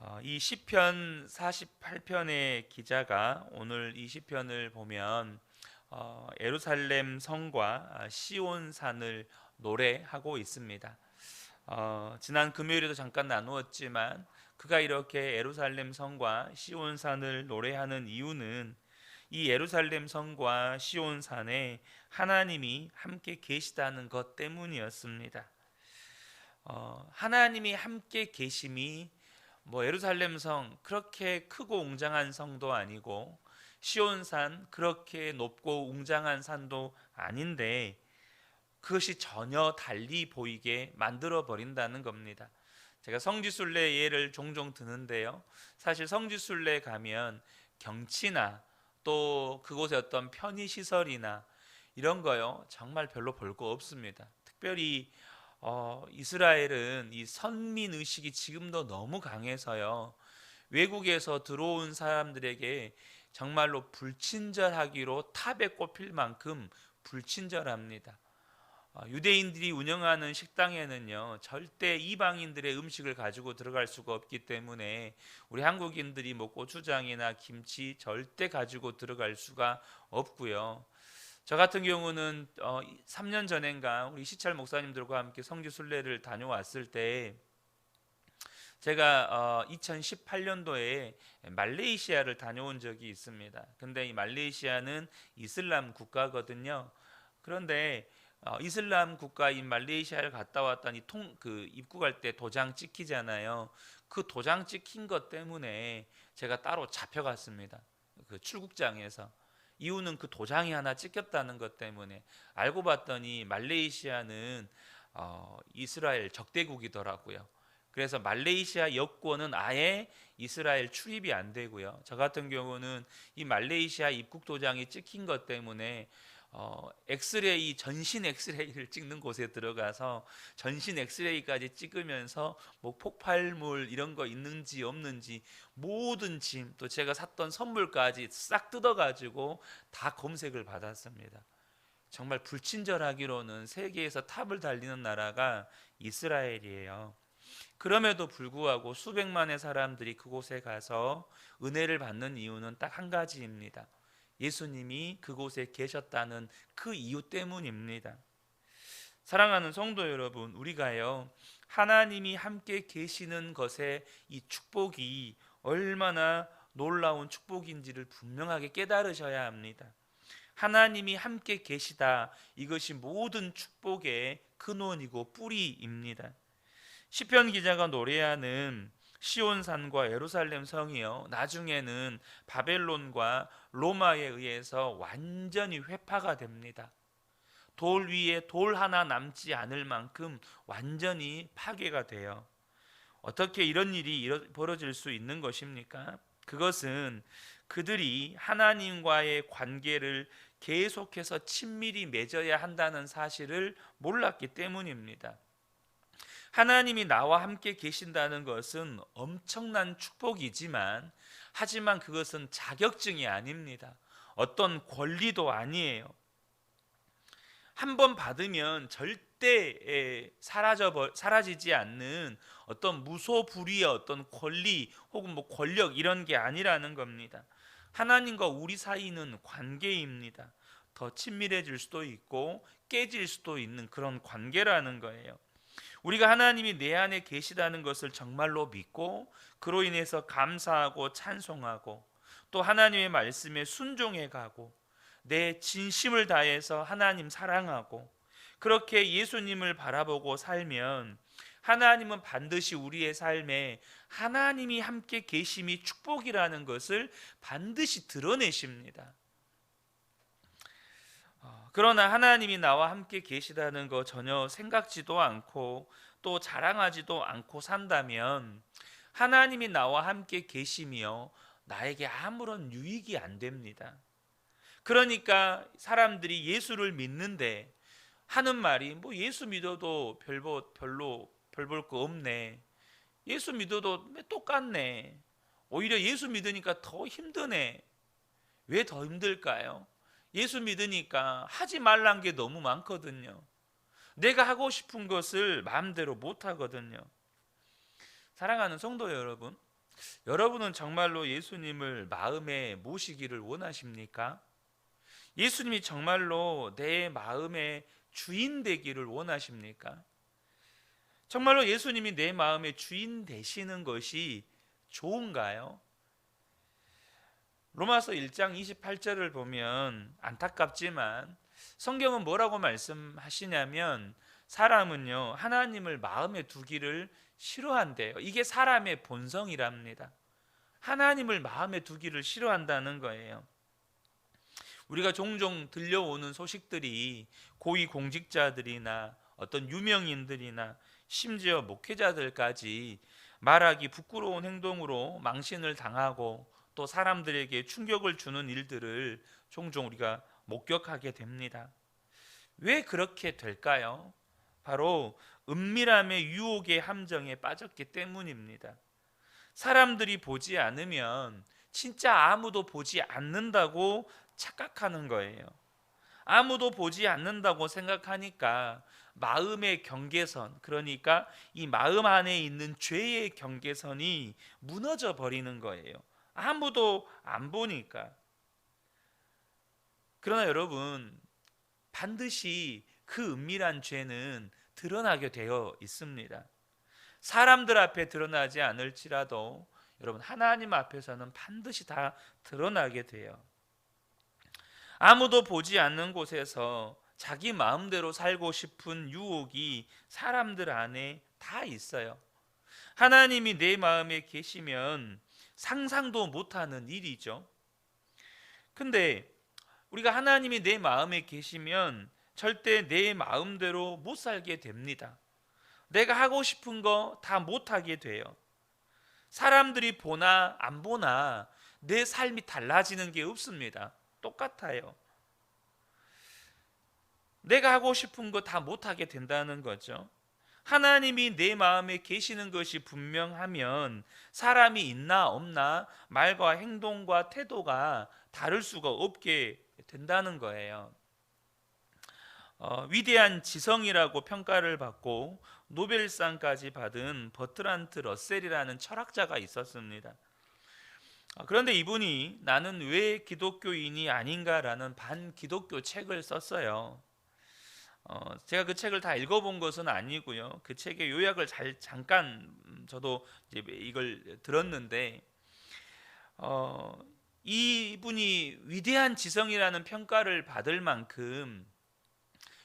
어, 이 시편 48편의 기자가 오늘 이 시편을 보면 어, 예루살렘 성과 아, 시온 산을 노래하고 있습니다. 어, 지난 금요일에도 잠깐 나누었지만 그가 이렇게 예루살렘 성과 시온 산을 노래하는 이유는 이 예루살렘 성과 시온 산에 하나님이 함께 계시다는 것 때문이었습니다. 어, 하나님이 함께 계심이 뭐 예루살렘 성 그렇게 크고 웅장한 성도 아니고 시온산 그렇게 높고 웅장한 산도 아닌데 그것이 전혀 달리 보이게 만들어 버린다는 겁니다. 제가 성지순례 예를 종종 드는데요. 사실 성지순례 가면 경치나 또 그곳의 어떤 편의 시설이나 이런 거요 정말 별로 볼 거 없습니다. 특별히 어, 이스라엘은 이 선민 의식이 지금도 너무 강해서요. 외국에서 들어온 사람들에게 정말로 불친절하기로 탑에 꼽힐 만큼 불친절합니다. 어, 유대인들이 운영하는 식당에는요 절대 이방인들의 음식을 가지고 들어갈 수가 없기 때문에 우리 한국인들이 뭐 고추장이나 김치 절대 가지고 들어갈 수가 없고요. 저 같은 경우는 어, 3년 전인가 우리 시찰 목사님들과 함께 성지 순례를 다녀왔을 때 제가 어, 2018년도에 말레이시아를 다녀온 적이 있습니다. 근데 이 말레이시아는 이슬람 국가거든요. 그런데 어, 이슬람 국가인 말레이시아를 갔다 왔더니 통 그 입국할 때 도장 찍히잖아요. 그 도장 찍힌 것 때문에 제가 따로 잡혀갔습니다. 그 출국장에서 이유는 그 도장이 하나 찍혔다는 것 때문에 알고 봤더니 말레이시아는 어, 이스라엘 적대국이더라고요. 그래서 말레이시아 여권은 아예 이스라엘 출입이 안 되고요. 저 같은 경우는 이 말레이시아 입국 도장이 찍힌 것 때문에 어, 엑스레이 전신 엑스레이를 찍는 곳에 들어가서 전신 엑스레이까지 찍으면서 뭐 폭발물 이런 거 있는지 없는지 모든 짐 또 제가 샀던 선물까지 싹 뜯어가지고 다 검색을 받았습니다. 정말 불친절하기로는 세계에서 탑을 달리는 나라가 이스라엘이에요. 그럼에도 불구하고 수백만의 사람들이 그곳에 가서 은혜를 받는 이유는 딱 한 가지입니다. 예수님이 그곳에 계셨다는 그 이유 때문입니다. 사랑하는 성도 여러분, 우리가요, 하나님이 함께 계시는 것에 이 축복이 얼마나 놀라운 축복인지를 분명하게 깨달으셔야 합니다. 하나님이 함께 계시다. 이것이 모든 축복의 근원이고 뿌리입니다. 시편 기자가 노래하는 시온산과 예루살렘 성이요 나중에는 바벨론과 로마에 의해서 완전히 회파가 됩니다. 돌 위에 돌 하나 남지 않을 만큼 완전히 파괴가 돼요. 어떻게 이런 일이 벌어질 수 있는 것입니까? 그것은 그들이 하나님과의 관계를 계속해서 친밀히 맺어야 한다는 사실을 몰랐기 때문입니다. 하나님이 나와 함께 계신다는 것은 엄청난 축복이지만 하지만 그것은 자격증이 아닙니다. 어떤 권리도 아니에요. 한 번 받으면 절대 사라져 사라지지 않는 어떤 무소불위의 어떤 권리 혹은 뭐 권력 이런 게 아니라는 겁니다. 하나님과 우리 사이는 관계입니다. 더 친밀해질 수도 있고 깨질 수도 있는 그런 관계라는 거예요. 우리가 하나님이 내 안에 계시다는 것을 정말로 믿고 그로 인해서 감사하고 찬송하고 또 하나님의 말씀에 순종해 가고 내 진심을 다해서 하나님 사랑하고 그렇게 예수님을 바라보고 살면 하나님은 반드시 우리의 삶에 하나님이 함께 계심이 축복이라는 것을 반드시 드러내십니다. 어, 그러나 하나님이 나와 함께 계시다는 거 전혀 생각지도 않고 또 자랑하지도 않고 산다면 하나님이 나와 함께 계시며 나에게 아무런 유익이 안 됩니다. 그러니까 사람들이 예수를 믿는데 하는 말이 뭐 예수 믿어도 별보, 별로 별볼 거 없네. 예수 믿어도 똑같네. 오히려 예수 믿으니까 더 힘드네. 왜 더 힘들까요? 예수 믿으니까 하지 말란 게 너무 많거든요. 내가 하고 싶은 것을 마음대로 못 하거든요. 사랑하는 성도 여러분, 여러분은 정말로 예수님을 마음에 모시기를 원하십니까? 예수님이 정말로 내 마음의 주인 되기를 원하십니까? 정말로 예수님이 내 마음의 주인 되시는 것이 좋은가요? 로마서 1장 28절을 보면 안타깝지만 성경은 뭐라고 말씀하시냐면 사람은요 하나님을 마음에 두기를 싫어한대요. 이게 사람의 본성이랍니다. 하나님을 마음에 두기를 싫어한다는 거예요. 우리가 종종 들려오는 소식들이 고위 공직자들이나 어떤 유명인들이나 심지어 목회자들까지 말하기 부끄러운 행동으로 망신을 당하고 또 사람들에게 충격을 주는 일들을 종종 우리가 목격하게 됩니다. 왜 그렇게 될까요? 바로 은밀함의 유혹의 함정에 빠졌기 때문입니다. 사람들이 보지 않으면 진짜 아무도 보지 않는다고 착각하는 거예요. 아무도 보지 않는다고 생각하니까 마음의 경계선, 그러니까 이 마음 안에 있는 죄의 경계선이 무너져 버리는 거예요. 아무도 안 보니까. 그러나 여러분, 반드시 그 은밀한 죄는 드러나게 되어 있습니다. 사람들 앞에 드러나지 않을지라도 여러분 하나님 앞에서는 반드시 다 드러나게 돼요. 아무도 보지 않는 곳에서 자기 마음대로 살고 싶은 유혹이 사람들 안에 다 있어요. 하나님이 내 마음에 계시면 상상도 못하는 일이죠. 근데 우리가 하나님이 내 마음에 계시면 절대 내 마음대로 못 살게 됩니다. 내가 하고 싶은 거 다 못하게 돼요. 사람들이 보나 안 보나 내 삶이 달라지는 게 없습니다. 똑같아요. 내가 하고 싶은 거 다 못하게 된다는 거죠. 하나님이 내 마음에 계시는 것이 분명하면 사람이 있나 없나 말과 행동과 태도가 다를 수가 없게 된다는 거예요. 어, 위대한 지성이라고 평가를 받고 노벨상까지 받은 버트란트 러셀이라는 철학자가 있었습니다. 어, 그런데 이분이 나는 왜 기독교인이 아닌가라는 반기독교 책을 썼어요. 어, 제가 그 책을 다 읽어본 것은 아니고요. 그 책의 요약을 잘 잠깐 음, 저도 이제 이걸 들었는데 어, 이분이 위대한 지성이라는 평가를 받을 만큼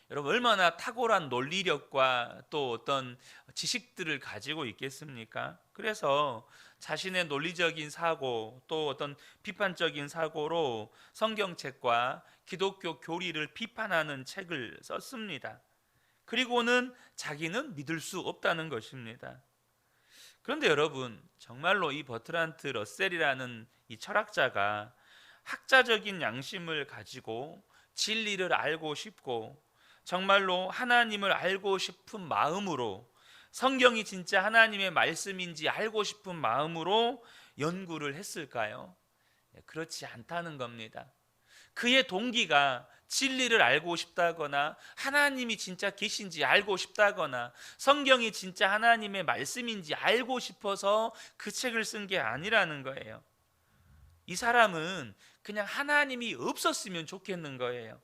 여러분 얼마나 탁월한 논리력과 또 어떤 지식들을 가지고 있겠습니까? 그래서 자신의 논리적인 사고 또 어떤 비판적인 사고로 성경책과 기독교 교리를 비판하는 책을 썼습니다. 그리고는 자기는 믿을 수 없다는 것입니다. 그런데 여러분 정말로 이 버트란트 러셀이라는 이 철학자가 학자적인 양심을 가지고 진리를 알고 싶고 정말로 하나님을 알고 싶은 마음으로 성경이 진짜 하나님의 말씀인지 알고 싶은 마음으로 연구를 했을까요? 네, 그렇지 않다는 겁니다. 그의 동기가 진리를 알고 싶다거나 하나님이 진짜 계신지 알고 싶다거나 성경이 진짜 하나님의 말씀인지 알고 싶어서 그 책을 쓴 게 아니라는 거예요. 이 사람은 그냥 하나님이 없었으면 좋겠는 거예요.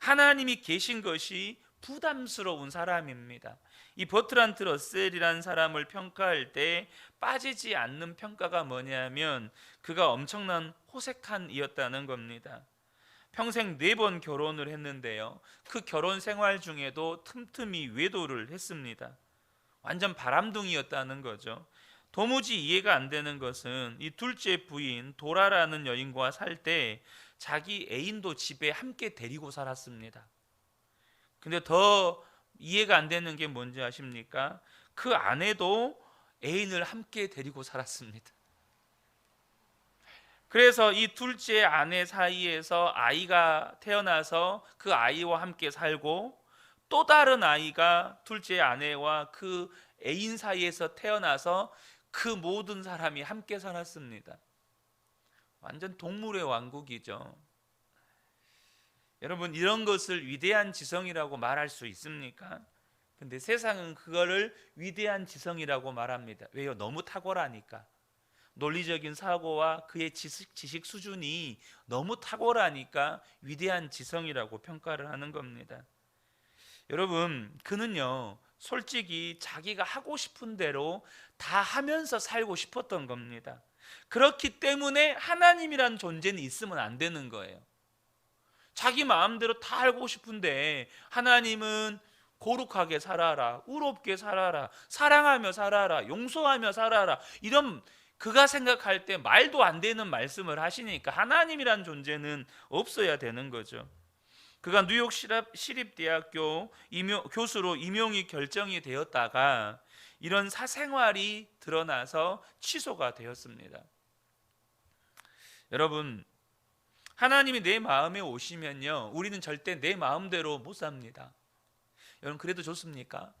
하나님이 계신 것이 부담스러운 사람입니다. 이 버트란트 러셀이라는 사람을 평가할 때 빠지지 않는 평가가 뭐냐면 그가 엄청난 호색한이었다는 겁니다. 평생 네 번 결혼을 했는데요. 그 결혼 생활 중에도 틈틈이 외도를 했습니다. 완전 바람둥이였다는 거죠. 도무지 이해가 안 되는 것은 이 둘째 부인 도라라는 여인과 살 때 자기 애인도 집에 함께 데리고 살았습니다. 근데 더 이해가 안 되는 게 뭔지 아십니까? 그 아내도 애인을 함께 데리고 살았습니다. 그래서 이 둘째 아내 사이에서 아이가 태어나서 그 아이와 함께 살고 또 다른 아이가 둘째 아내와 그 애인 사이에서 태어나서 그 모든 사람이 함께 살았습니다. 완전 동물의 왕국이죠. 여러분 이런 것을 위대한 지성이라고 말할 수 있습니까? 근데 세상은 그거를 위대한 지성이라고 말합니다. 왜요? 너무 탁월하니까. 논리적인 사고와 그의 지식, 지식 수준이 너무 탁월하니까 위대한 지성이라고 평가를 하는 겁니다. 여러분, 그는요, 솔직히 자기가 하고 싶은 대로 다 하면서 살고 싶었던 겁니다. 그렇기 때문에 하나님이란 존재는 있으면 안 되는 거예요. 자기 마음대로 다 알고 싶은데 하나님은 거룩하게 살아라, 의롭게 살아라, 사랑하며 살아라, 용서하며 살아라 이런 그가 생각할 때 말도 안 되는 말씀을 하시니까 하나님이란 존재는 없어야 되는 거죠. 그가 뉴욕 시립대학교 임용, 교수로 임용이 결정이 되었다가 이런 사생활이 드러나서 취소가 되었습니다. 여러분, 하나님이 내 마음에 오시면요, 우리는 절대 내 마음대로 못 삽니다. 여러분, 그래도 좋습니까?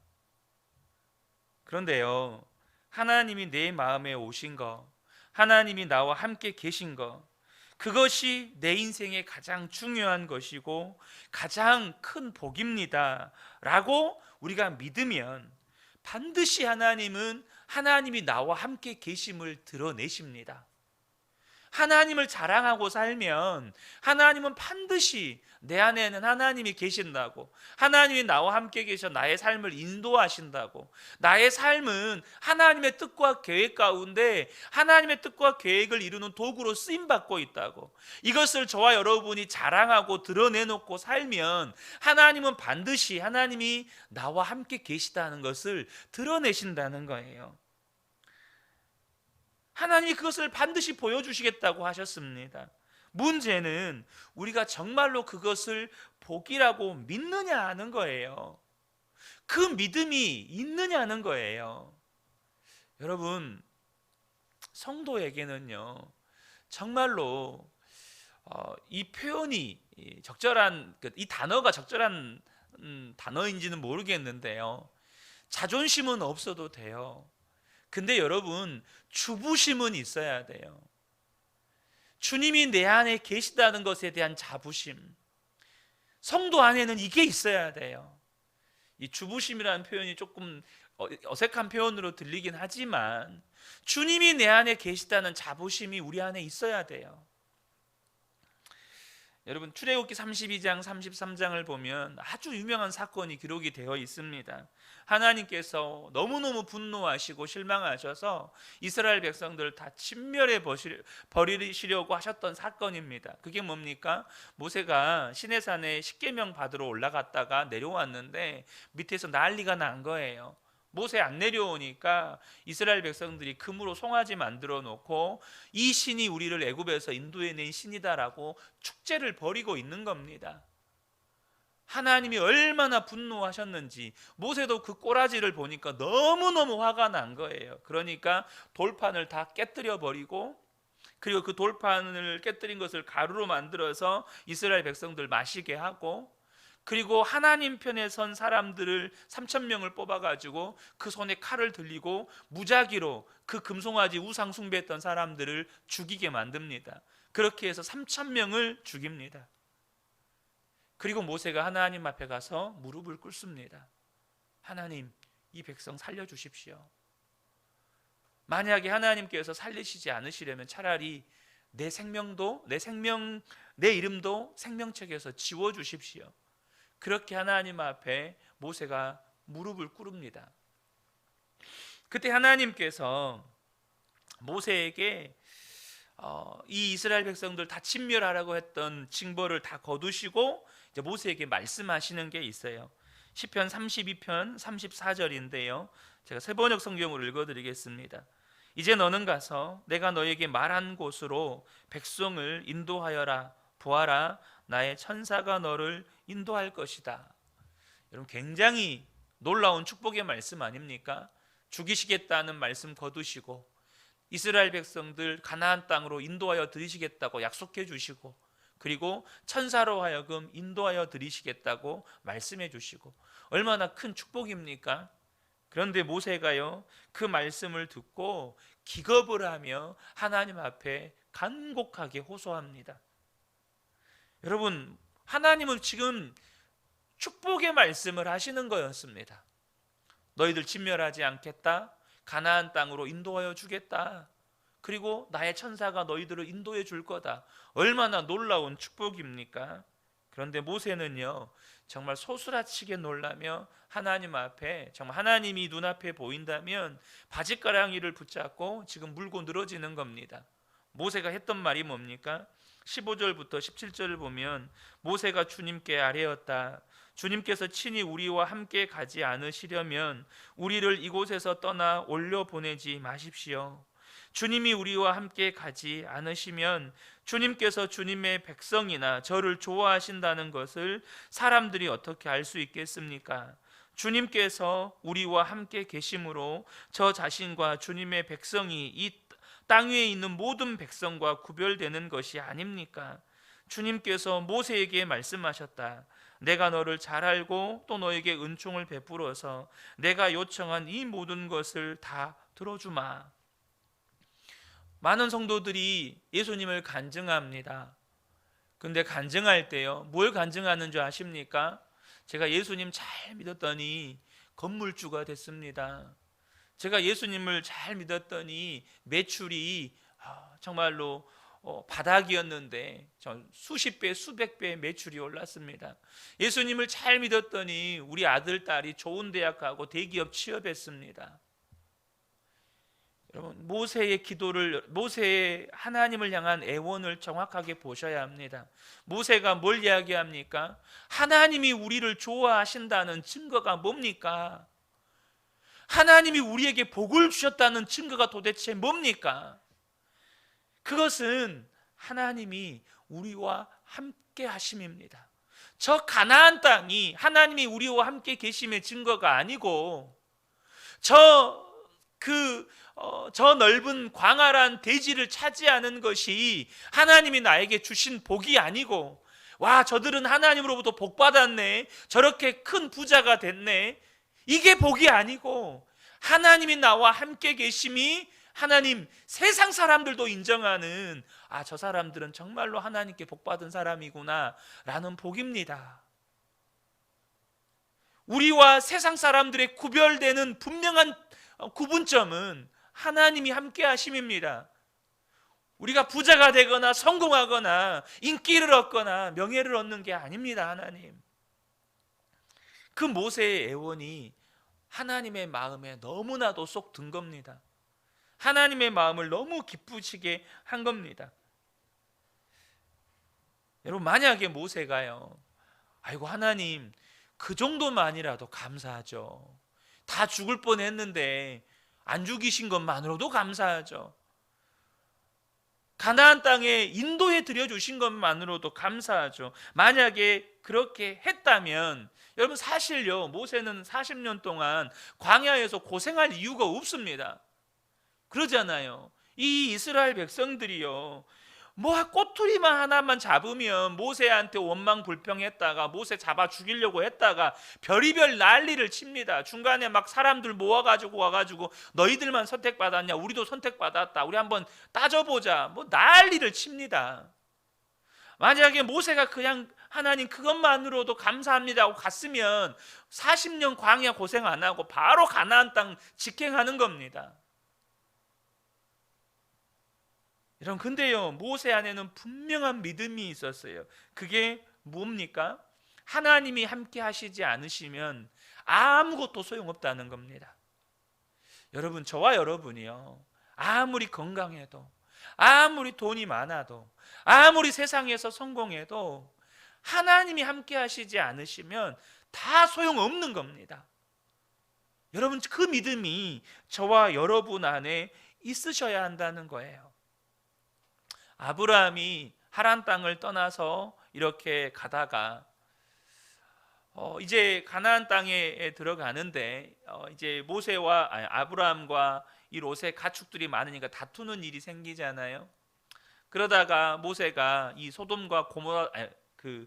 그런데요, 하나님이 내 마음에 오신 거, 하나님이 나와 함께 계신 거, 그것이 내 인생의 가장 중요한 것이고 가장 큰 복입니다. 라고 우리가 믿으면 반드시 하나님은 하나님이 나와 함께 계심을 드러내십니다. 하나님을 자랑하고 살면 하나님은 반드시 내 안에는 하나님이 계신다고 하나님이 나와 함께 계셔 나의 삶을 인도하신다고 나의 삶은 하나님의 뜻과 계획 가운데 하나님의 뜻과 계획을 이루는 도구로 쓰임 받고 있다고 이것을 저와 여러분이 자랑하고 드러내놓고 살면 하나님은 반드시 하나님이 나와 함께 계시다는 것을 드러내신다는 거예요. 하나님이 그것을 반드시 보여주시겠다고 하셨습니다. 문제는 우리가 정말로 그것을 복이라고 믿느냐 하는 거예요. 그 믿음이 있느냐는 거예요. 여러분, 성도에게는요, 정말로 어, 이 표현이 적절한 그이 단어가 적절한 음, 단어인지는 모르겠는데요. 자존심은 없어도 돼요. 근데 여러분 주부심은 있어야 돼요. 주님이 내 안에 계시다는 것에 대한 자부심. 성도 안에는 이게 있어야 돼요. 이 주부심이라는 표현이 조금 어, 어색한 표현으로 들리긴 하지만 주님이 내 안에 계시다는 자부심이 우리 안에 있어야 돼요. 여러분 출애굽기 32장 33장을 보면 아주 유명한 사건이 기록이 되어 있습니다. 하나님께서 너무너무 분노하시고 실망하셔서 이스라엘 백성들을 다 침멸해 버리시려고 하셨던 사건입니다. 그게 뭡니까? 모세가 시내산에 십계명 받으러 올라갔다가 내려왔는데 밑에서 난리가 난 거예요. 모세 안 내려오니까 이스라엘 백성들이 금으로 송아지 만들어 놓고 이 신이 우리를 애굽에서 인도해 낸 신이다라고 축제를 벌이고 있는 겁니다. 하나님이 얼마나 분노하셨는지 모세도 그 꼬라지를 보니까 너무너무 화가 난 거예요. 그러니까 돌판을 다 깨뜨려 버리고 그리고 그 돌판을 깨뜨린 것을 가루로 만들어서 이스라엘 백성들 마시게 하고 그리고 하나님 편에 선 사람들을 3천 명을 뽑아 가지고 그 손에 칼을 들리고 무작위로 그 금송아지 우상 숭배했던 사람들을 죽이게 만듭니다. 그렇게 해서 3천 명을 죽입니다. 그리고 모세가 하나님 앞에 가서 무릎을 꿇습니다. 하나님, 이 백성 살려 주십시오. 만약에 하나님께서 살리시지 않으시려면 차라리 내 생명도 내 생명 내 이름도 생명책에서 지워 주십시오. 그렇게 하나님 앞에 모세가 무릎을 꿇습니다. 그때 하나님께서 모세에게 어, 이 이스라엘 백성들 다 침멸하라고 했던 징벌을 다 거두시고 이제 모세에게 말씀하시는 게 있어요. 시편 32편 34절인데요. 제가 세번역 성경으로 읽어드리겠습니다. 이제 너는 가서 내가 너에게 말한 곳으로 백성을 인도하여라 보아라 나의 천사가 너를 인도할 것이다. 여러분 굉장히 놀라운 축복의 말씀 아닙니까? 죽이시겠다는 말씀 거두시고 이스라엘 백성들 가나안 땅으로 인도하여 드리시겠다고 약속해 주시고 그리고 천사로 하여금 인도하여 드리시겠다고 말씀해 주시고 얼마나 큰 축복입니까? 그런데 모세가요 그 말씀을 듣고 기겁을 하며 하나님 앞에 간곡하게 호소합니다. 여러분 하나님은 지금 축복의 말씀을 하시는 거였습니다. 너희들 진멸하지 않겠다. 가나안 땅으로 인도하여 주겠다. 그리고 나의 천사가 너희들을 인도해 줄 거다. 얼마나 놀라운 축복입니까? 그런데 모세는요, 정말 소스라치게 놀라며 하나님 앞에 정말 하나님이 눈앞에 보인다면 바짓가랑이를 붙잡고 지금 물고 늘어지는 겁니다. 모세가 했던 말이 뭡니까? 15절부터 17절을 보면 모세가 주님께 아뢰었다. 주님께서 친히 우리와 함께 가지 않으시려면 우리를 이곳에서 떠나 올려 보내지 마십시오. 주님이 우리와 함께 가지 않으시면 주님께서 주님의 백성이나 저를 좋아하신다는 것을 사람들이 어떻게 알 수 있겠습니까? 주님께서 우리와 함께 계심으로 저 자신과 주님의 백성이 이 땅 위에 있는 모든 백성과 구별되는 것이 아닙니까? 주님께서 모세에게 말씀하셨다. 내가 너를 잘 알고 또 너에게 은총을 베풀어서 내가 요청한 이 모든 것을 다 들어주마. 많은 성도들이 예수님을 간증합니다. 근데 간증할 때요. 뭘 간증하는 줄 아십니까? 제가 예수님 잘 믿었더니 건물주가 됐습니다. 제가 예수님을 잘 믿었더니 매출이 아, 정말로 어, 바닥이었는데 수십 배, 수백 배 매출이 올랐습니다. 예수님을 잘 믿었더니 우리 아들, 딸이 좋은 대학 가고 대기업 취업했습니다. 여러분 모세의 기도를 모세의 하나님을 향한 애원을 정확하게 보셔야 합니다. 모세가 뭘 이야기합니까? 하나님이 우리를 좋아하신다는 증거가 뭡니까? 하나님이 우리에게 복을 주셨다는 증거가 도대체 뭡니까? 그것은 하나님이 우리와 함께 하심입니다. 저 가나안 땅이 하나님이 우리와 함께 계심의 증거가 아니고 저 그 어, 저 넓은 광활한 대지를 차지하는 것이 하나님이 나에게 주신 복이 아니고 와 저들은 하나님으로부터 복 받았네 저렇게 큰 부자가 됐네 이게 복이 아니고 하나님이 나와 함께 계심이 하나님 세상 사람들도 인정하는 아 저 사람들은 정말로 하나님께 복 받은 사람이구나 라는 복입니다 우리와 세상 사람들의 구별되는 분명한 구분점은 하나님이 함께 하심입니다. 우리가 부자가 되거나 성공하거나 인기를 얻거나 명예를 얻는 게 아닙니다, 하나님. 그 모세의 애원이 하나님의 마음에 너무나도 쏙 든 겁니다. 하나님의 마음을 너무 기쁘시게 한 겁니다. 여러분 만약에 모세가요. 아이고 하나님 그 정도만이라도 감사하죠. 다 죽을 뻔했는데 안 죽이신 것만으로도 감사하죠. 가나안 땅에 인도해 드려 주신 것만으로도 감사하죠. 만약에 그렇게 했다면 여러분 사실요. 모세는 40년 동안 광야에서 고생할 이유가 없습니다. 그러잖아요. 이 이스라엘 백성들이요. 뭐 꼬투리만 하나만 잡으면 모세한테 원망 불평했다가 모세 잡아 죽이려고 했다가 별이별 난리를 칩니다. 중간에 막 사람들 모아 가지고 와 가지고 너희들만 선택받았냐? 우리도 선택받았다. 우리 한번 따져 보자. 뭐 난리를 칩니다. 만약에 모세가 그냥 하나님 그것만으로도 감사합니다 하고 갔으면 40년 광야 고생 안 하고 바로 가나안 땅 직행하는 겁니다. 여러분 근데요 모세 안에는 분명한 믿음이 있었어요. 그게 뭡니까? 하나님이 함께 하시지 않으시면 아무것도 소용없다는 겁니다. 여러분 저와 여러분이요 아무리 건강해도 아무리 돈이 많아도 아무리 세상에서 성공해도 하나님이 함께 하시지 않으시면 다 소용없는 겁니다. 여러분 그 믿음이 저와 여러분 안에 있으셔야 한다는 거예요. 아브라함이 하란 땅을 떠나서 이렇게 가다가 어, 이제 가나안 땅에 들어가는데 어, 이제 모세와 아니, 아브라함과 이 롯의 가축들이 많으니까 다투는 일이 생기잖아요. 그러다가 모세가 이 소돔과 고모라 아니, 그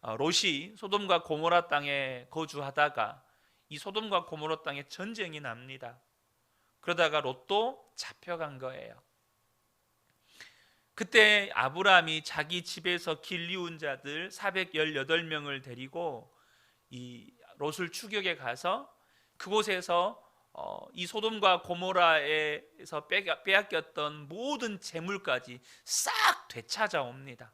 어, 롯이 소돔과 고모라 땅에 거주하다가 이 소돔과 고모라 땅에 전쟁이 납니다. 그러다가 롯도 잡혀간 거예요. 그때 아브라함이 자기 집에서 길리운 자들 418명을 데리고 이 롯을 추격해 가서 그곳에서 어, 이 소돔과 고모라에서 빼앗- 빼앗겼던 모든 재물까지 싹 되찾아옵니다.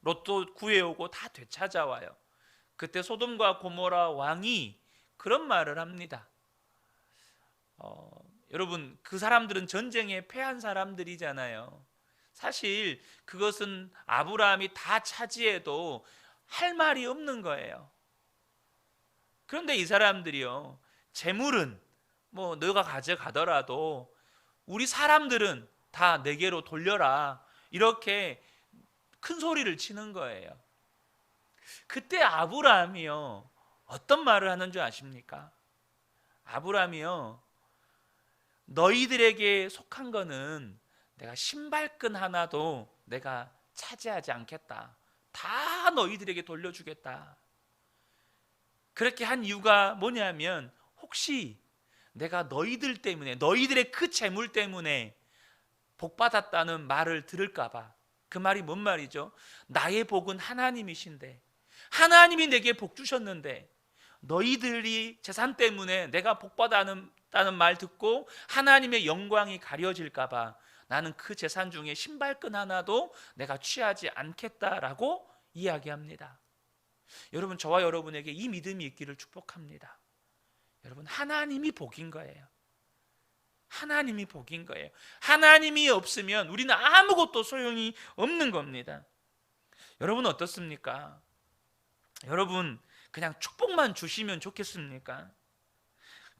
로또 구해오고 다 되찾아와요. 그때 소돔과 고모라 왕이 그런 말을 합니다. 어, 여러분 그 사람들은 전쟁에 패한 사람들이잖아요. 사실 그것은 아브라함이 다 차지해도 할 말이 없는 거예요. 그런데 이 사람들이요. 재물은 뭐 너가 가져가더라도 우리 사람들은 다 내게로 돌려라. 이렇게 큰 소리를 치는 거예요. 그때 아브라함이요. 어떤 말을 하는 줄 아십니까? 아브라함이요. 너희들에게 속한 거는 내가 신발끈 하나도 내가 차지하지 않겠다. 다 너희들에게 돌려주겠다. 그렇게 한 이유가 뭐냐면 혹시 내가 너희들 때문에 너희들의 그 재물 때문에 복 받았다는 말을 들을까 봐 그 말이 뭔 말이죠? 나의 복은 하나님이신데 하나님이 내게 복 주셨는데 너희들이 재산 때문에 내가 복 받았다는 말 듣고 하나님의 영광이 가려질까 봐 나는 그 재산 중에 신발끈 하나도 내가 취하지 않겠다라고 이야기합니다. 여러분 저와 여러분에게 이 믿음이 있기를 축복합니다. 여러분 하나님이 복인 거예요. 하나님이 복인 거예요. 하나님이 없으면 우리는 아무것도 소용이 없는 겁니다. 여러분 어떻습니까? 여러분 그냥 축복만 주시면 좋겠습니까?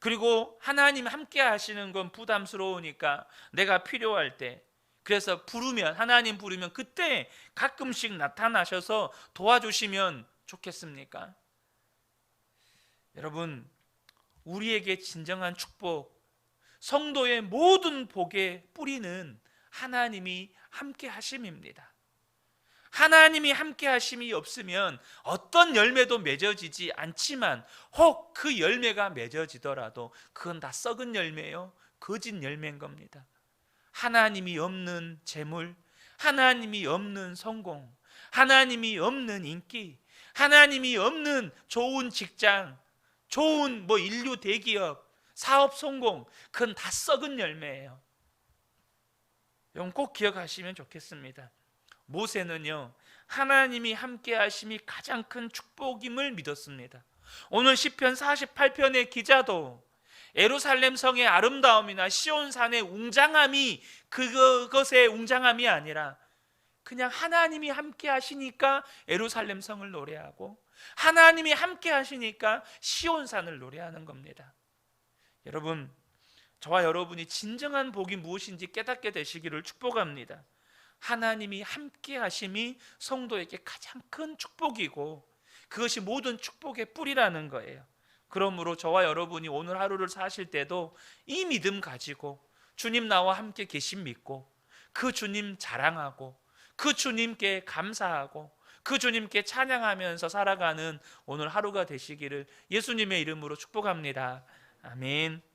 그리고 하나님 함께 하시는 건 부담스러우니까 내가 필요할 때 그래서 부르면 하나님 부르면 그때 가끔씩 나타나셔서 도와주시면 좋겠습니까? 여러분 우리에게 진정한 축복 성도의 모든 복의 뿌리는 하나님이 함께 하심입니다. 하나님이 함께 하심이 없으면 어떤 열매도 맺어지지 않지만 혹 그 열매가 맺어지더라도 그건 다 썩은 열매요. 거짓 열매인 겁니다. 하나님이 없는 재물, 하나님이 없는 성공, 하나님이 없는 인기, 하나님이 없는 좋은 직장, 좋은 뭐 인류 대기업, 사업 성공, 그건 다 썩은 열매예요. 이건 꼭 기억하시면 좋겠습니다. 모세는요 하나님이 함께 하심이 가장 큰 축복임을 믿었습니다. 오늘 시편 48편의 기자도 예루살렘 성의 아름다움이나 시온 산의 웅장함이 그것의 웅장함이 아니라 그냥 하나님이 함께 하시니까 예루살렘 성을 노래하고 하나님이 함께 하시니까 시온 산을 노래하는 겁니다. 여러분 저와 여러분이 진정한 복이 무엇인지 깨닫게 되시기를 축복합니다. 하나님이 함께 하심이 성도에게 가장 큰 축복이고 그것이 모든 축복의 뿌리라는 거예요. 그러므로 저와 여러분이 오늘 하루를 사실 때도 이 믿음 가지고 주님 나와 함께 계심 믿고 그 주님 자랑하고 그 주님께 감사하고 그 주님께 찬양하면서 살아가는 오늘 하루가 되시기를 예수님의 이름으로 축복합니다. 아멘.